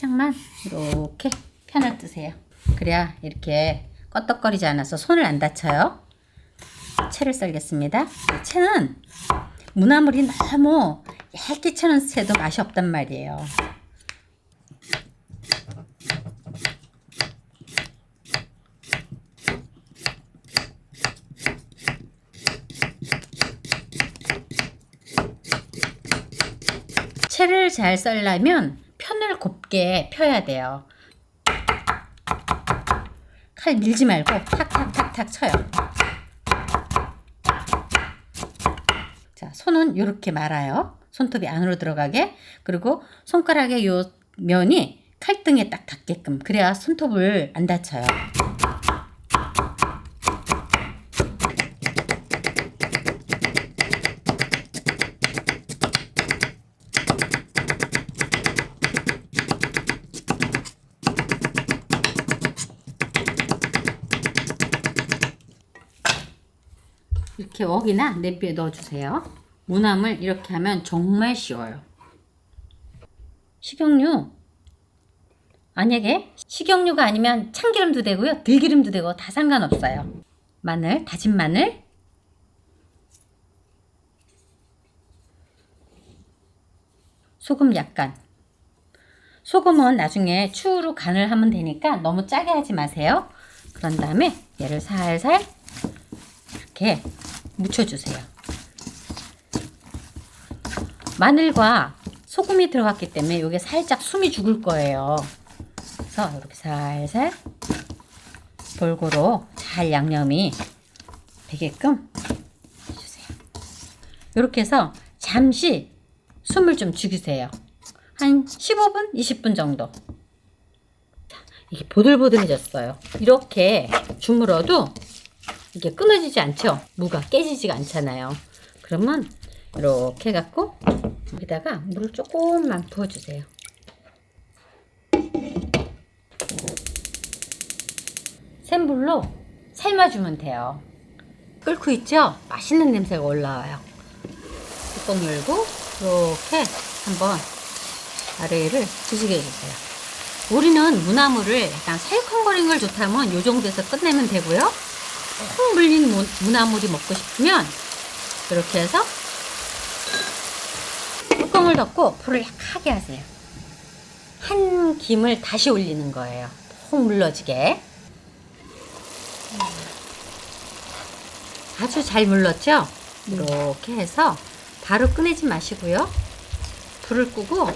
살짝만 이렇게 편을 뜨세요. 그래야 이렇게 껐덕거리지 않아서 손을 안 다쳐요. 채를 썰겠습니다. 채는 무나물이 너무 얇게 채는 채도 맛이 없단 말이에요. 채를 잘 썰려면 편을 곱게 펴야 돼요. 칼 밀지 말고 탁탁탁탁 쳐요. 자, 손은 이렇게 말아요. 손톱이 안으로 들어가게. 그리고 손가락의 요 면이 칼등에 딱 닿게끔. 그래야 손톱을 안 다쳐요. 이렇게 웍이나 냄비에 넣어주세요. 무나물 이렇게 하면 정말 쉬워요. 식용유 만약에 식용유가 아니면 참기름도 되고요. 들기름도 되고 다 상관없어요. 마늘, 다진 마늘 소금 약간 소금은 나중에 추후로 간을 하면 되니까 너무 짜게 하지 마세요. 그런 다음에 얘를 살살 이렇게 묻혀주세요. 마늘과 소금이 들어갔기 때문에 이게 살짝 숨이 죽을 거예요. 그래서 이렇게 살살 골고루 잘 양념이 되게끔 해주세요. 이렇게 해서 잠시 숨을 좀 죽이세요. 한 15분, 20분 정도. 자, 이게 보들보들해졌어요. 이렇게 주물어도 이게 끊어지지 않죠? 무가 깨지지가 않잖아요. 그러면 이렇게 해갖고 여기다가 물을 조금만 부어주세요. 센 불로 삶아주면 돼요. 끓고 있죠? 맛있는 냄새가 올라와요. 뚜껑 열고 이렇게 한번 아래를 뒤지게 해주세요. 우리는 무나물을 약간 새콤거리는 걸 좋다면 이 정도에서 끝내면 되고요. 콩 물린 무, 무나물이 먹고 싶으면 이렇게 해서 뚜껑을 덮고 불을 약하게 하세요. 한 김을 다시 올리는 거예요. 콩 물러지게. 아주 잘 물렀죠? 이렇게 해서 바로 꺼내지 마시고요. 불을 끄고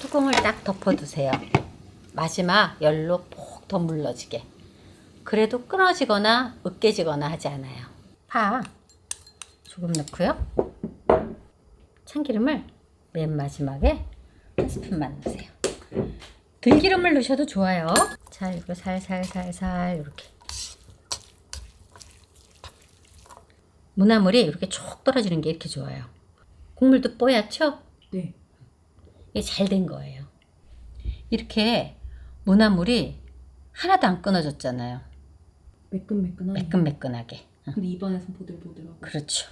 뚜껑을 딱 덮어두세요. 마지막 열로 폭 더 물러지게. 그래도 끊어지거나 으깨지거나 하지 않아요. 파 조금 넣고요. 참기름을 맨 마지막에 한 스푼만 넣으세요. 들기름을 넣으셔도 좋아요. 자, 이거 살살살살 이렇게. 무나물이 이렇게 쭉 떨어지는 게 이렇게 좋아요. 국물도 뽀얗죠? 네. 이게 잘 된 거예요. 이렇게 무나물이 하나도 안 끊어졌잖아요. 매끈매끈하네. 매끈매끈하게. 근데 입안에서 보들보들하고. 그렇죠.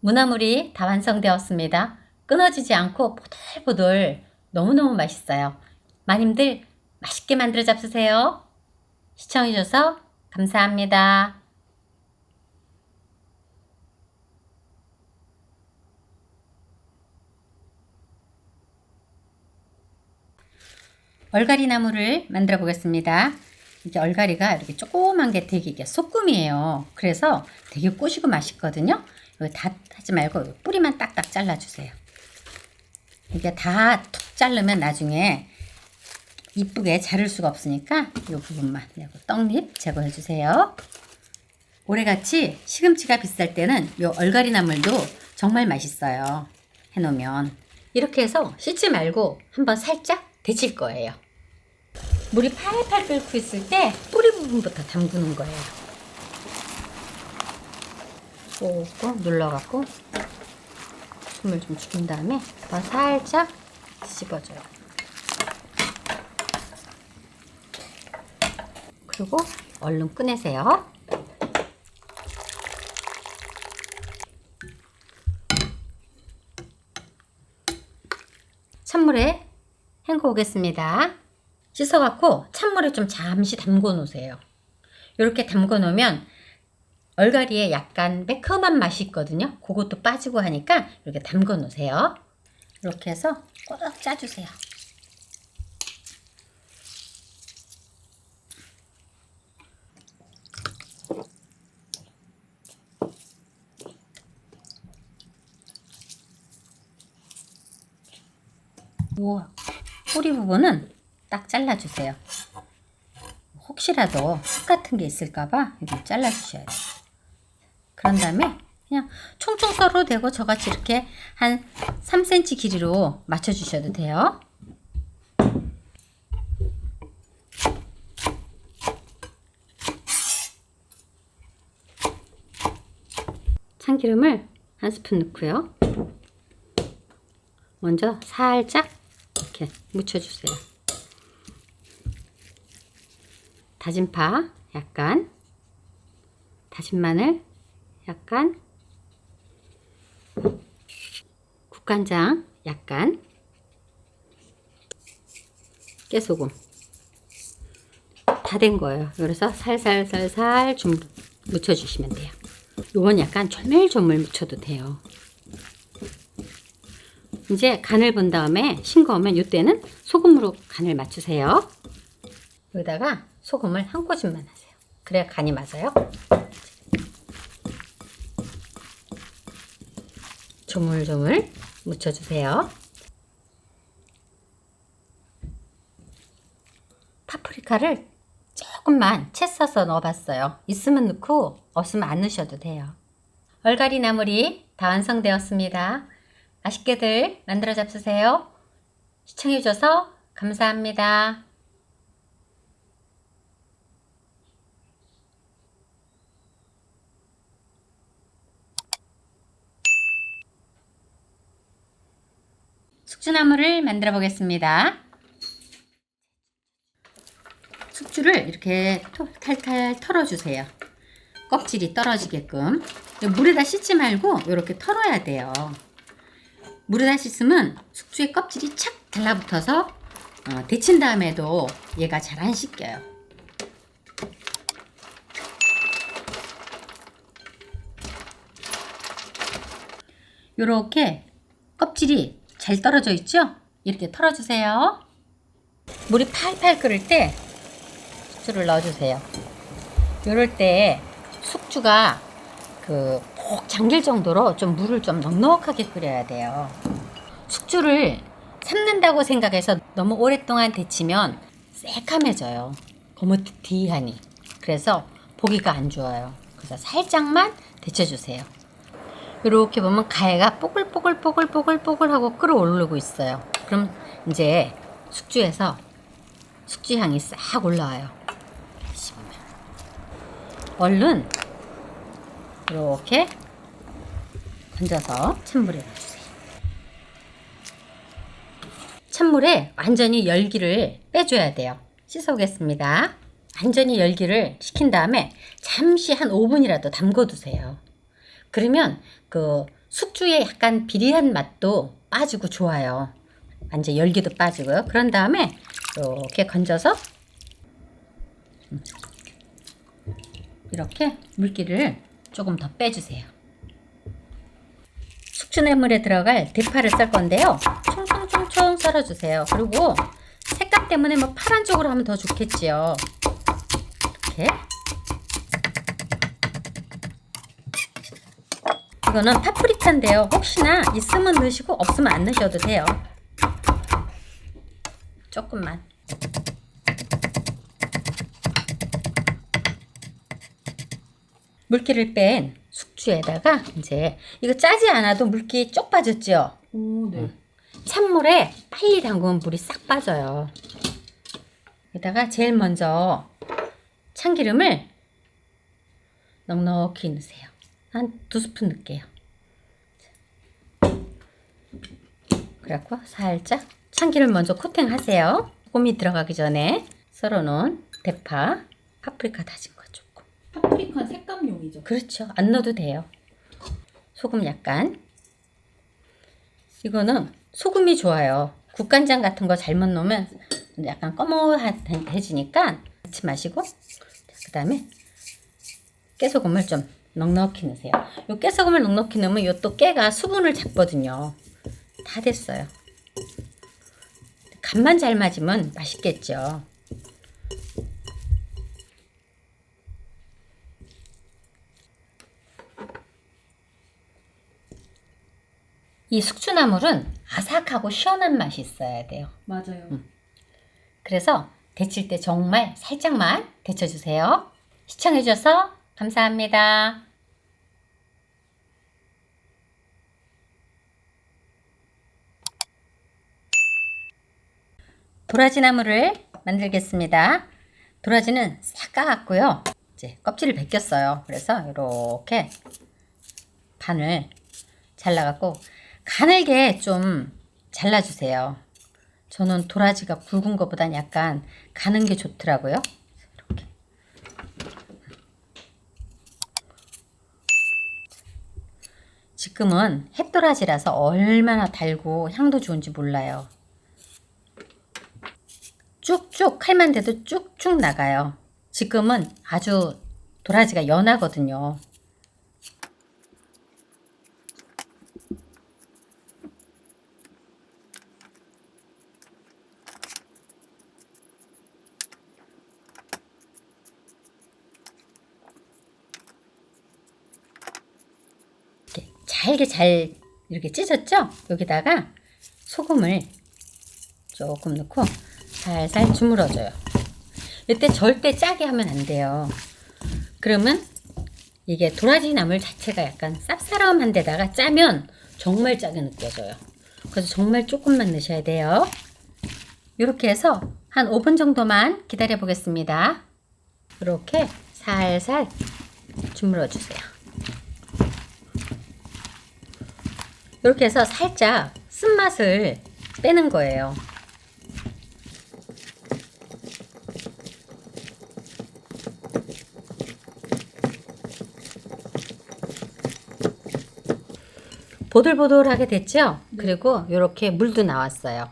무나물이 다 완성되었습니다. 끊어지지 않고 보들보들 너무너무 맛있어요. 마님들 맛있게 만들어 잡수세요. 시청해주셔서 감사합니다. 얼갈이 나무를 만들어 보겠습니다. 이게 얼갈이가 이렇게 조그만 게 되게 이게 소금이에요. 그래서 되게 꼬시고 맛있거든요. 이거 다 하지 말고 뿌리만 딱딱 잘라주세요. 이게 다 툭 자르면 나중에 이쁘게 자를 수가 없으니까 이 부분만 떡잎 제거해 주세요. 올해같이 시금치가 비쌀 때는 이 얼갈이 나물도 정말 맛있어요. 해놓으면 이렇게 해서 씻지 말고 한번 살짝 데칠 거예요. 물이 팔팔 끓고 있을 때 뿌리 부분부터 담그는 거예요. 꾹꾹 눌러갖고 숨을 좀 죽인 다음에 더 살짝 뒤집어줘요. 그리고 얼른 꺼내세요. 찬물에 헹궈 오겠습니다. 씻어갖고 찬물에 좀 잠시 담궈 놓으세요. 이렇게 담궈 놓으면 얼갈이에 약간 매콤한 맛이 있거든요. 그것도 빠지고 하니까 이렇게 담궈 놓으세요. 이렇게 해서 꼬박 짜주세요. 요 꼬리 부분은 딱 잘라주세요. 혹시라도 흙 같은 게 있을까봐 이렇게 잘라주셔야 돼요. 그런 다음에 그냥 총총 썰어도 되고 저같이 이렇게 한 3cm 길이로 맞춰주셔도 돼요. 참기름을 한 스푼 넣고요. 먼저 살짝 이렇게 묻혀주세요. 다진 파 약간, 다진 마늘 약간, 국간장 약간, 깨소금 다 된 거예요. 그래서 살살살살 좀 묻혀주시면 돼요. 요건 약간 조물조물 묻혀도 돼요. 이제 간을 본 다음에 싱거우면 이때는 소금으로 간을 맞추세요. 여기다가 소금을 한 꼬집만 하세요. 그래야 간이 맞아요. 조물조물 묻혀주세요. 파프리카를 조금만 채 써서 넣어봤어요. 있으면 넣고 없으면 안 넣으셔도 돼요. 얼갈이 나물이 다 완성되었습니다. 맛있게들 만들어 잡수세요. 시청해주셔서 감사합니다. 숙주나물을 만들어 보겠습니다. 숙주를 이렇게 토- 탈탈 털어주세요. 껍질이 떨어지게끔. 물에다 씻지 말고 이렇게 털어야 돼요. 물에다 씻으면 숙주의 껍질이 착 달라붙어서 어, 데친 다음에도 얘가 잘 안 씻겨요. 이렇게 껍질이 잘 떨어져 있죠? 이렇게 털어주세요. 물이 팔팔 끓을 때 숙주를 넣어주세요. 이럴 때 숙주가 그푹 잠길 정도로 좀 물을 좀 넉넉하게 끓여야 돼요. 숙주를 삶는다고 생각해서 너무 오랫동안 데치면 새카매져요. 거무튀하니. 그래서 보기가 안 좋아요. 그래서 살짝만 데쳐주세요. 이렇게 보면 가해가 뽀글뽀글뽀글뽀글뽀글 하고 끓어오르고 있어요. 그럼 이제 숙주에서 숙주 향이 싹 올라와요. 얼른 이렇게 건져서 찬물에 넣어주세요. 찬물에 완전히 열기를 빼줘야 돼요. 씻어오겠습니다. 완전히 열기를 식힌 다음에 잠시 한 5분이라도 담궈두세요. 그러면 그 숙주의 약간 비리한 맛도 빠지고 좋아요. 완전 열기도 빠지고요. 그런 다음에 이렇게 건져서 이렇게 물기를 조금 더 빼주세요. 숙주냇물에 들어갈 대파를 썰 건데요. 총총총총 썰어주세요. 그리고 색깔 때문에 뭐 파란 쪽으로 하면 더 좋겠지요. 이렇게. 이거는 파프리카인데요. 혹시나 있으면 넣으시고 없으면 안 넣으셔도 돼요. 조금만. 물기를 뺀 숙주에다가 이제 이거 짜지 않아도 물기 쪽 빠졌죠? 오, 네. 찬물에 빨리 담그면 물이 싹 빠져요. 여기다가 제일 먼저 참기름을 넉넉히 넣으세요. 한 두 스푼 넣을게요. 그래갖고 살짝 참기름 먼저 코팅하세요. 소금이 들어가기 전에 썰어놓은 대파, 파프리카 다진 거 조금. 파프리카 색감용이죠. 그렇죠. 안 넣어도 돼요. 소금 약간. 이거는 소금이 좋아요. 국간장 같은 거 잘못 넣으면 약간 꺼머해지니까 넣지 마시고 그 다음에 깨소금을 좀 넉넉히 넣으세요. 요 깨소금을 넉넉히 넣으면 요 또 깨가 수분을 잡거든요. 다 됐어요. 간만 잘 맞으면 맛있겠죠. 이 숙주나물은 아삭하고 시원한 맛이 있어야 돼요. 맞아요. 그래서 데칠 때 정말 살짝만 데쳐주세요. 시청해주셔서 감사합니다. 도라지 나물을 만들겠습니다. 도라지는 싹 까갔고요. 이제 껍질을 벗겼어요. 그래서 이렇게 반을 잘라갖고 가늘게 좀 잘라주세요. 저는 도라지가 굵은 것보단 약간 가는 게 좋더라고요. 이렇게. 지금은 햇도라지라서 얼마나 달고 향도 좋은지 몰라요. 쭉쭉 칼만 대도 쭉쭉 나가요. 지금은 아주 도라지가 연하거든요. 잘게 잘 이렇게 찢었죠? 여기다가 소금을 조금 넣고 살살 주물러줘요. 이때 절대 짜게 하면 안 돼요. 그러면 이게 도라지 나물 자체가 약간 쌉싸름한 데다가 짜면 정말 짜게 느껴져요. 그래서 정말 조금만 넣으셔야 돼요. 이렇게 해서 한 5분 정도만 기다려 보겠습니다. 이렇게 살살 주물러 주세요. 이렇게 해서 살짝 쓴맛을 빼는 거예요. 보들보들하게 됐죠? 그리고 이렇게 물도 나왔어요.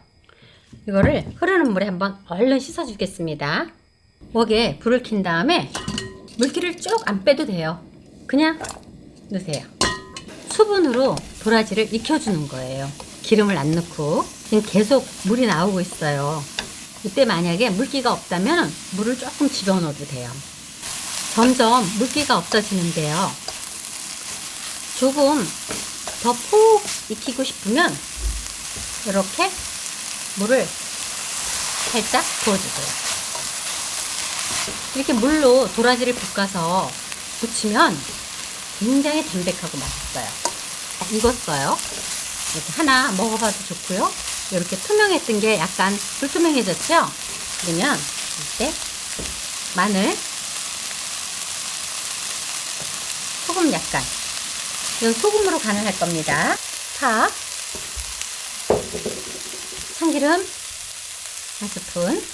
이거를 흐르는 물에 한번 얼른 씻어주겠습니다. 웍에 불을 킨 다음에 물기를 쭉 안 빼도 돼요. 그냥 넣으세요. 수분으로 도라지를 익혀주는 거예요. 기름을 안 넣고 지금 계속 물이 나오고 있어요. 이때 만약에 물기가 없다면 물을 조금 집어넣어도 돼요. 점점 물기가 없어지는데요. 조금 더 푹 익히고 싶으면 이렇게 물을 살짝 부어주세요. 이렇게 물로 도라지를 볶아서 부치면 굉장히 담백하고 맛있어요. 익었어요. 이렇게 하나 먹어봐도 좋고요. 이렇게 투명했던 게 약간 불투명해졌죠? 그러면 이때 마늘, 소금 약간, 이건 소금으로 간을 할 겁니다. 파, 참기름 한 스푼,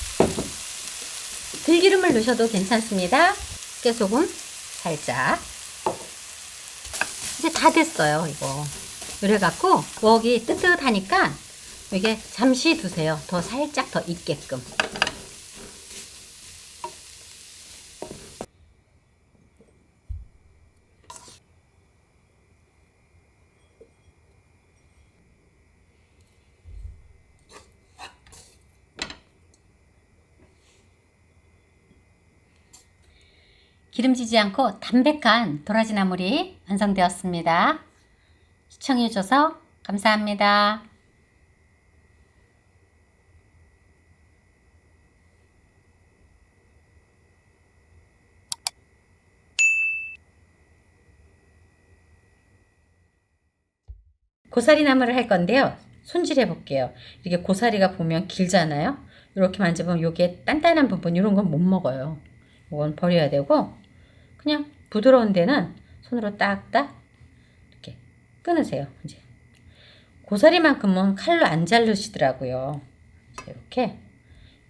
들기름을 넣으셔도 괜찮습니다. 깨소금 살짝. 다 됐어요, 이거. 이래갖고 웍이 뜨뜻하니까 이게 잠시 두세요. 더 살짝 더 익게끔. 기름지지 않고 담백한 도라지 나물이 완성되었습니다. 시청해줘서 감사합니다. 고사리 나물을 할 건데요. 손질해 볼게요. 이게 고사리가 보면 길잖아요. 이렇게 만져보면 이게 단단한 부분 이런 건 못 먹어요. 이건 버려야 되고 그냥 부드러운 데는 손으로 딱딱 이렇게 끊으세요. 이제 고사리만큼은 칼로 안 자르시더라고요. 자, 이렇게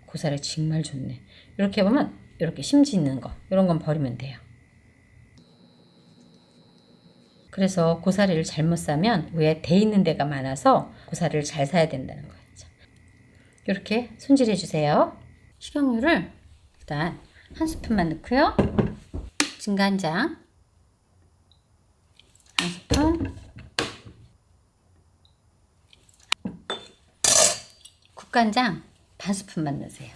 고사리 정말 좋네. 이렇게 보면 이렇게 심지 있는 거 이런 건 버리면 돼요. 그래서 고사리를 잘못 사면 위에 돼 있는 데가 많아서 고사리를 잘 사야 된다는. 자, 이렇게 손질해 주세요. 식용유를 일단 한 스푼만 넣고요. 진간장 한 스푼 국간장 반 스푼만 넣으세요.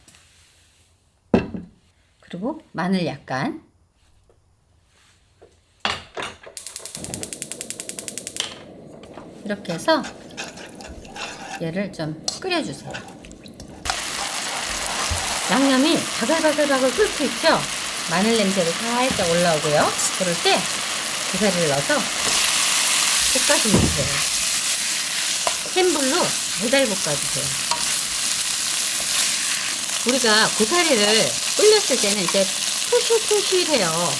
그리고 마늘 약간 이렇게 해서 얘를 좀 끓여주세요. 양념이 바글바글바글 끓고 있죠? 마늘 냄새도 살짝 올라오고요. 그럴 때 고사리를 넣어서 볶아주면 돼요. 센 불로 달달 볶아주세요. 우리가 고사리를 불렸을 때는 이제 푸실푸실해요.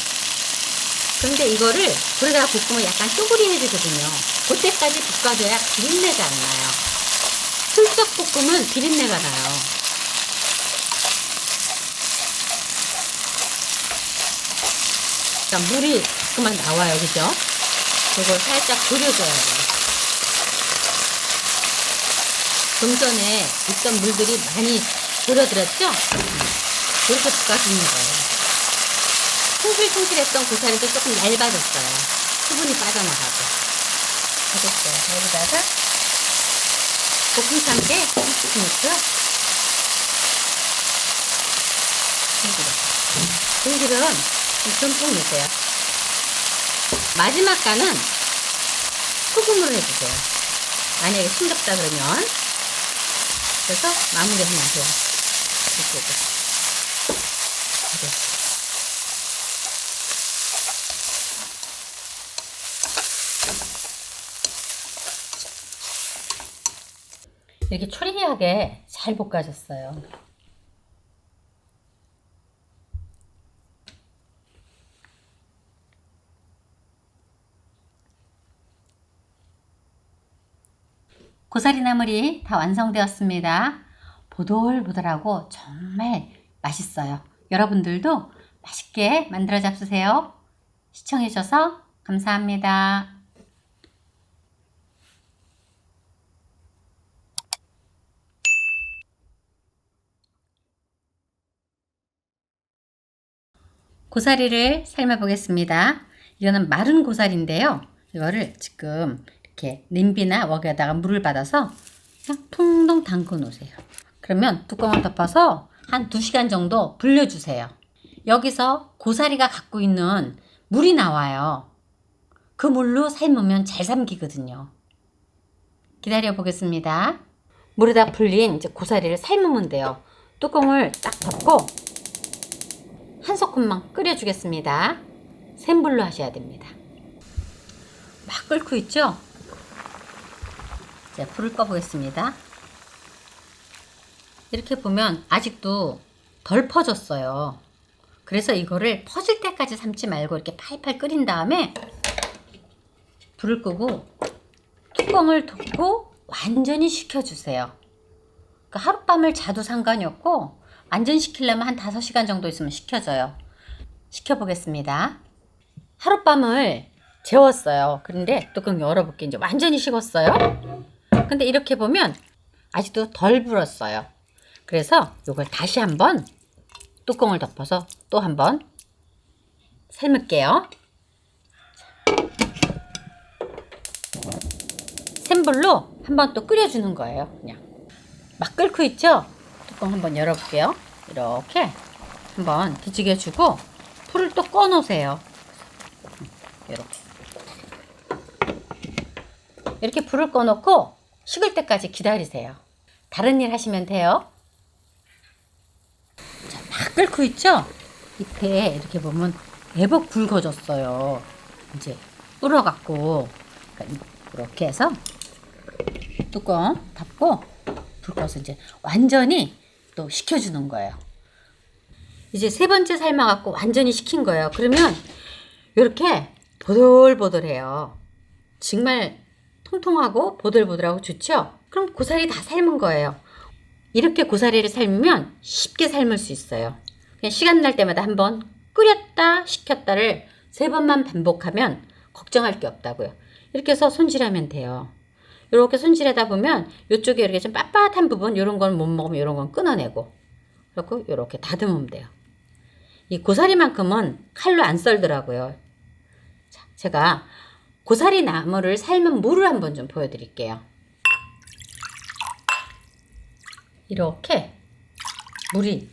그런데 이거를 불에다 볶으면 약간 쪼그리해지거든요. 그때까지 볶아줘야 비린내가 안 나요. 슬쩍 볶으면 비린내가 나요. 자, 물이 자꾸만 나와요. 그죠? 이걸 살짝 졸여줘야 돼요. 좀 전에 있던 물들이 많이 졸여들었죠? 이렇게 볶아주는 거예요. 통실통실했던 고사리도 조금 얇아졌어요. 수분이 빠져나가고. 알겠어요. 여기다가 볶음 참깨 조금씩 넣고요. 들기름 좀 듬뿍 넣으세요. 마지막 간은 소금으로 해주세요. 만약에 싱겁다 그러면 그래서 마무리 하면 돼요. 이쪽으로. 알겠어요. 이렇게 초리하게 잘 볶아졌어요. 고사리 나물이 다 완성되었습니다. 보들보들하고 정말 맛있어요. 여러분들도 맛있게 만들어 잡수세요. 시청해주셔서 감사합니다. 고사리를 삶아 보겠습니다. 이거는 마른 고사리인데요. 이거를 지금 이렇게 냄비나 웍에다가 물을 받아서 그냥 퉁동 담궈 놓으세요. 그러면 뚜껑을 덮어서 한 2시간 정도 불려주세요. 여기서 고사리가 갖고 있는 물이 나와요. 그 물로 삶으면 잘 삶기거든요. 기다려 보겠습니다. 물에다 불린 이제 고사리를 삶으면 돼요. 뚜껑을 딱 덮고 한 소끔만 끓여주겠습니다. 센 불로 하셔야 됩니다. 막 끓고 있죠? 이제 불을 꺼보겠습니다. 이렇게 보면 아직도 덜 퍼졌어요. 그래서 이거를 퍼질 때까지 삶지 말고 이렇게 팔팔 끓인 다음에 불을 끄고 뚜껑을 덮고 완전히 식혀주세요. 그러니까 하룻밤을 자도 상관이 없고 완전 식히려면 한 5시간 정도 있으면 식혀져요. 식혀보겠습니다. 하룻밤을 재웠어요. 그런데 뚜껑 열어볼게요. 이제 완전히 식었어요. 근데 이렇게 보면 아직도 덜 불었어요. 그래서 이걸 다시 한번 뚜껑을 덮어서 또 한번 삶을게요. 센 불로 한번 또 끓여주는 거예요. 그냥 막 끓고 있죠? 뚜껑 한번 열어볼게요. 이렇게 한번 뒤지게 주고 불을 또 꺼놓으세요. 이렇게 이렇게 불을 꺼놓고 식을 때까지 기다리세요. 다른 일 하시면 돼요. 자, 막 끓고 있죠? 밑에 이렇게 보면 대박 굵어졌어요. 이제 불어갖고 그러니까 이렇게 해서 뚜껑 닫고 불 꺼서 이제 완전히 또 식혀주는 거예요. 이제 세 번째 삶아갖고 완전히 식힌 거예요. 그러면 이렇게 보들보들해요. 정말 통통하고 보들보들하고 좋죠? 그럼 고사리 다 삶은 거예요. 이렇게 고사리를 삶으면 쉽게 삶을 수 있어요. 그냥 시간 날 때마다 한번 끓였다 식혔다를 세 번만 반복하면 걱정할 게 없다고요. 이렇게 해서 손질하면 돼요. 이렇게 손질하다 보면 이쪽에 이렇게 좀 빳빳한 부분 이런 건 못 먹으면 이런 건 끊어내고 그리고 이렇게 다듬으면 돼요. 이 고사리만큼은 칼로 안 썰더라고요. 자, 제가 고사리 나무를 삶은 물을 한번 좀 보여드릴게요. 이렇게 물이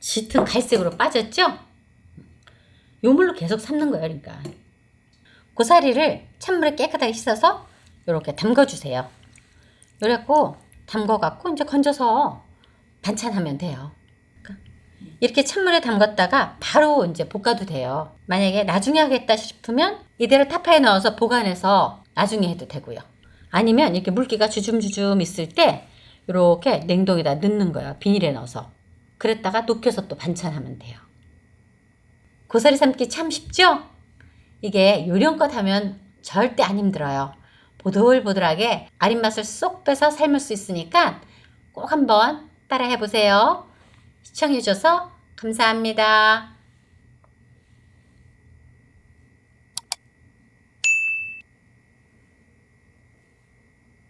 짙은 갈색으로 빠졌죠? 요 물로 계속 삶는 거예요, 그러니까. 고사리를 찬물에 깨끗하게 씻어서 이렇게 담궈주세요. 이래갖고 담궈갖고 이제 건져서 반찬하면 돼요. 그러니까 이렇게 찬물에 담갔다가 바로 이제 볶아도 돼요. 만약에 나중에 하겠다 싶으면 이대로 타파에 넣어서 보관해서 나중에 해도 되고요. 아니면 이렇게 물기가 주줌주줌 있을 때 이렇게 냉동에다 넣는 거예요. 비닐에 넣어서. 그랬다가 녹여서 또 반찬하면 돼요. 고사리 삶기 참 쉽죠? 이게 요령껏 하면 절대 안 힘들어요. 보들보들하게 아린 맛을 쏙 빼서 삶을 수 있으니까 꼭 한번 따라 해보세요. 시청해주셔서 감사합니다.